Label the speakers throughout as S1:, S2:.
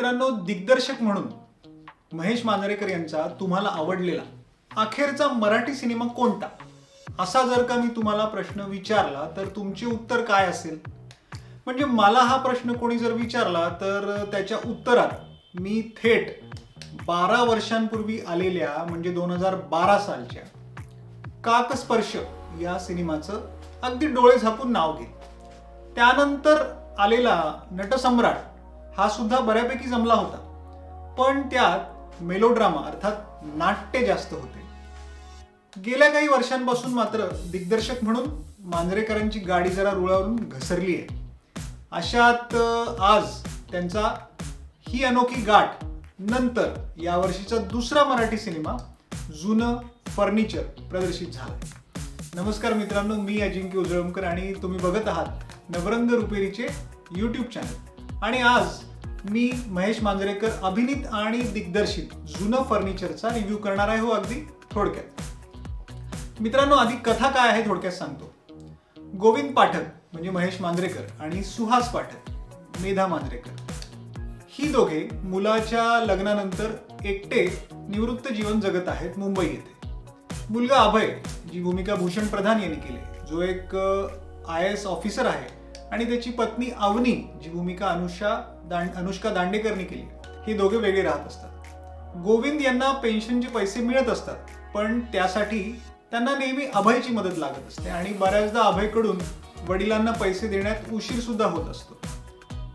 S1: मित्रांनो दिग्दर्शक म्हणून महेश मांजरेकर यांचा तुम्हाला आवडलेला अखेरचा मराठी सिनेमा कोणता? असा जर का मी तुम्हाला प्रश्न विचारला तर तुमचे उत्तर काय असेल? म्हणजे मला हा प्रश्न कोणी जर विचारला तर त्याच्या उत्तरात मी थेट बारा वर्षांपूर्वी आलेल्या म्हणजे दोन हजार बारा सालच्या काकस्पर्श या सिनेमाचं अगदी डोळे झाकून नाव घेईल त्यानंतर आलेला नटसम्राट हा सुद्धा बऱ्यापैकी जमला होता. पण त्यात मेलोड्रामा अर्थात नाट्य जास्त होते. गेल्या काही वर्षांपासून मात्र दिग्दर्शक म्हणून मांजरेकरांची गाडी जरा रुळावरून घसरली आहे. अशात आज त्यांचा ही अनोखी गाठ नंतर यावर्षीचा दुसरा मराठी सिनेमा जुनं फर्निचर प्रदर्शित झाला नमस्कार मित्रांनो मी अजिंक्य उजळमकर आणि तुम्ही बघत आहात नवरंग रुपेरीचे यूट्यूब चॅनल आणि आज मी महेश मांजरेकर अभिनीत आणि दिग्दर्शित जुनं फर्निचरचा रिव्ह्यू करणार आहे हो अगदी थोडक्यात. मित्रांनो आधी कथा काय आहे थोडक्यात सांगतो. गोविंद पाठक म्हणजे महेश मांजरेकर आणि सुहास पाठक मेधा मांजरेकर. ही दोघे मुलाच्या लग्नानंतर एकटे निवृत्त जीवन जगत आहेत मुंबई येथे. मुलगा अभय जी भूमिका भूषण प्रधान यांनी केली जो एक आय एस ऑफिसर आहे आणि त्याची पत्नी अवनी जी भूमिका अनुषा दांड अनुष्का दांडेकरनी केली हे दोघे वेगळे राहत असतात. गोविंद यांना पेन्शनचे पैसे मिळत असतात पण त्यासाठी त्यांना नेहमी अभयची मदत लागत असते आणि बऱ्याचदा अभयकडून वडिलांना पैसे देण्यात उशीर सुद्धा होत असतो.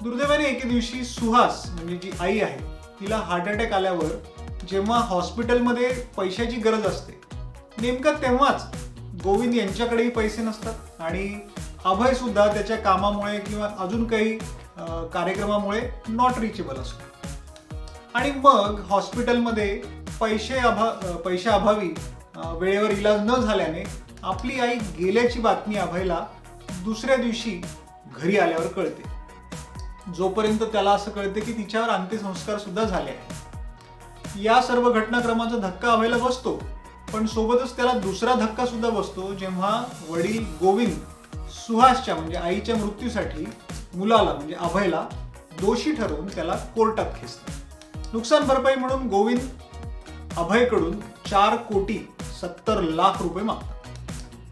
S1: दुर्दैवाने एके दिवशी सुहास म्हणजे जी आई आहे तिला हार्ट अटॅक आल्यावर जेव्हा हॉस्पिटलमध्ये पैशाची गरज असते नेमकं तेव्हाच गोविंद यांच्याकडेही पैसे नसतात आणि अभय सुद्धा त्याच्या कामामुळे किंवा अजून काही कार्यक्रमामुळे नॉट रिचेबल असतो. आणि मग हॉस्पिटलमध्ये पैसे अभा अं, पैशाअभावी वेळेवर इलाज न झाल्याने आपली आई गेल्याची बातमी अभयला दुसऱ्या दिवशी घरी आल्यावर कळते. जोपर्यंत त्याला असं कळते की तिच्यावर अंत्यसंस्कार सुद्धा झाले आहेत. या सर्व घटनाक्रमाचा धक्का अभयला बसतो. पण सोबतच त्याला दुसरा धक्का सुद्धा बसतो जेव्हा वडील गोविंद सुहासच्या म्हणजे आईच्या मृत्यूसाठी मुलाला म्हणजे अभयला दोषी ठरवून त्याला कोर्टात खेचतात. नुकसान भरपाई म्हणून गोविंद अभयकडून चार कोटी सत्तर लाख रुपये मागतात.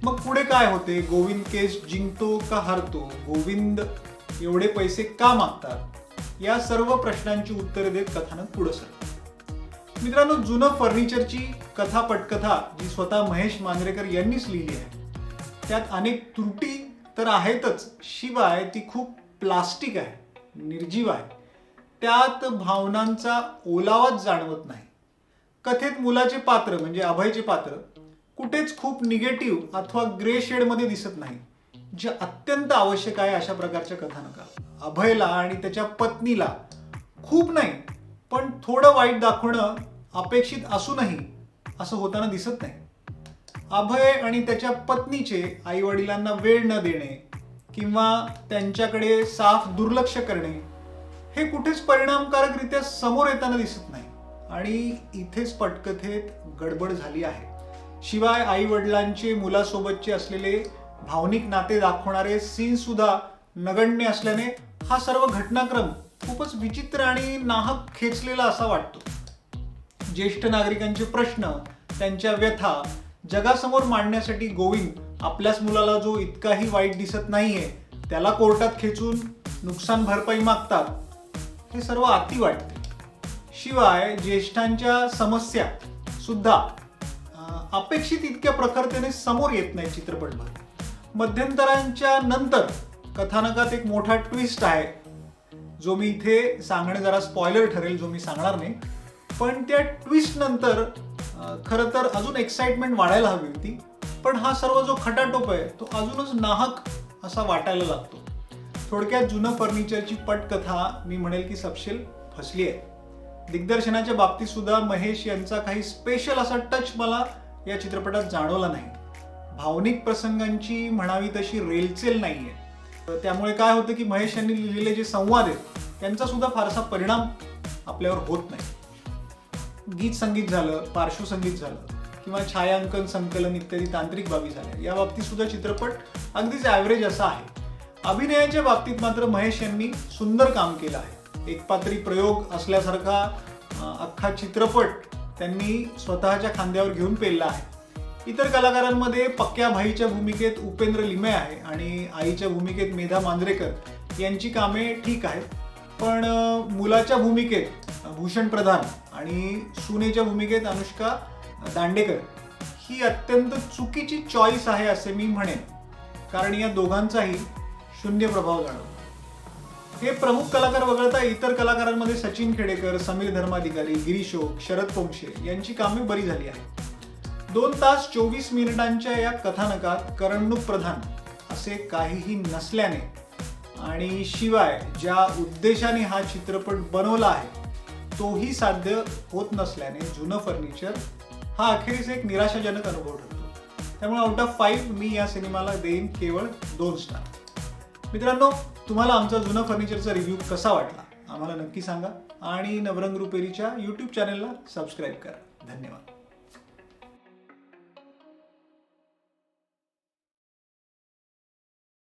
S1: मग पुढे काय होते? गोविंद केस जिंकतो का हरतो? गोविंद एवढे पैसे का मागतात? या सर्व प्रश्नांची उत्तरे देत कथानक पुढे सरतं मित्रांनो जुनं फर्निचरची कथा पटकथा जी स्वतः महेश मांजरेकर यांनीच लिहिली आहे त्यात अनेक त्रुटी तर आहेतच. शिवाय ती खूप प्लास्टिक आहे निर्जीव आहे. त्यात भावनांचा ओलावाच जाणवत नाही. कथेत मुलाचे पात्र म्हणजे अभयचे पात्र कुठेच खूप निगेटिव्ह अथवा ग्रे शेडमध्ये दिसत नाही जे अत्यंत आवश्यक आहे अशा प्रकारच्या कथानका अभयला आणि त्याच्या पत्नीला खूप नाही पण थोडं वाईट दाखवणं अपेक्षित असूनही असं होताना दिसत नाही. अभय आणि त्याच्या पत्नीचे आई वडिलांना वेळ न देणे किंवा त्यांच्याकडे साफ दुर्लक्ष करणे हे कुठेच परिणामकारकरित्या समोर येताना दिसत नाही. आणि इथेच पटकथेत गडबड झाली आहे. शिवाय आई वडिलांचे मुलासोबतचे असलेले भावनिक नाते दाखवणारे सीन सुद्धा नगण्य असल्याने हा सर्व घटनाक्रम खूपच विचित्र आणि नाहक खेचलेला असा वाटतो. ज्येष्ठ नागरिकांचे प्रश्न त्यांच्या व्यथा जगासमोर मांडण्यासाठी गोविंद आपल्याच मुलाला जो इतकाही वाईट दिसत नाहीये त्याला कोर्टात खेचून नुकसान भरपाई मागतात. हे सर्व अति वाटते. शिवाय ज्येष्ठांच्या समस्या सुद्धा अपेक्षित इतक्या प्रखरतेने समोर येत नाही चित्रपटभर मध्यंतरांच्या नंतर कथानकात एक मोठा ट्विस्ट आहे. जो मी इथे सांगणे जरा स्पॉयलर ठरेल जो मी सांगणार नाही. पण त्या ट्विस्ट नंतर खरं तर अजून एक्साइटमेंट वाढायला हवी होती पण हा सर्व जो खटाटोप आहे तो अजूनच नाहक असा वाटायला लागतो. थोडक्यात जुनं फर्निचरची पटकथा मी म्हणेल की सपशेल फसली आहे. दिग्दर्शनाच्या बाबतीत सुद्धा महेश यांचा काही स्पेशल असा टच मला या चित्रपटात जाणवला नाही. भावनिक प्रसंगांची म्हणावी तशी रेलचेल नाही तर त्यामुळे काय होतं की महेश यांनी लिहिलेले जे संवाद आहेत त्यांचा सुद्धा फारसा परिणाम आपल्यावर होत नाही. गीत संगीत झालं पार्श्वसंगीत झालं किंवा छायांकन संकलन इत्यादी तांत्रिक बाबी झाल्या. या बाबतीत सुद्धा चित्रपट अगदीच ॲव्हरेज असा आहे. अभिनयाच्या बाबतीत मात्र महेश यांनी सुंदर काम केलं आहे. एकपात्री प्रयोग असल्यासारखा अख्खा चित्रपट त्यांनी स्वतःच्या खांद्यावर घेऊन पेलला आहे. इतर कलाकारांमध्ये पक्क्या भाईच्या भूमिकेत उपेंद्र लिमे आहे आणि आईच्या भूमिकेत मेधा मांजरेकर यांची कामे ठीक आहेत. पण मुलाच्या भूमिकेत भूषण प्रधान आणि सुनेच्या भूमिकेत अनुष्का दांडेकर ही अत्यंत चुकीची चॉईस आहे असे मी म्हणेन. कारण या दोघांचाही शून्य प्रभाव जाणवतो. हे प्रमुख कलाकार वगळता इतर कलाकारांमध्ये सचिन खेडेकर समीर धर्माधिकारी गिरीशोक शरद पोंक्षे यांची कामे बरी झाली आहेत. दोन तास चोवीस मिनिटांच्या या कथानकात करणूक प्रधान असे काहीही नसल्याने आणि शिवाय ज्या उद्देशाने हा चित्रपट बनवला आहे तोही साध्य होत नसल्याने जुनं फर्निचर हा अखेरीस एक निराशाजनक अनुभव ठरतो. त्यामुळे आउट ऑफ फाईव्ह मी या सिनेमाला देईन केवळ दोन स्टार मित्रांनो तुम्हाला आमचा जुनं फर्निचरचा रिव्ह्यू कसा वाटला? आम्हाला नक्की सांगा. आणि नवरंग रुपेरीच्या यूट्यूब चॅनलला सबस्क्राईब करा. धन्यवाद.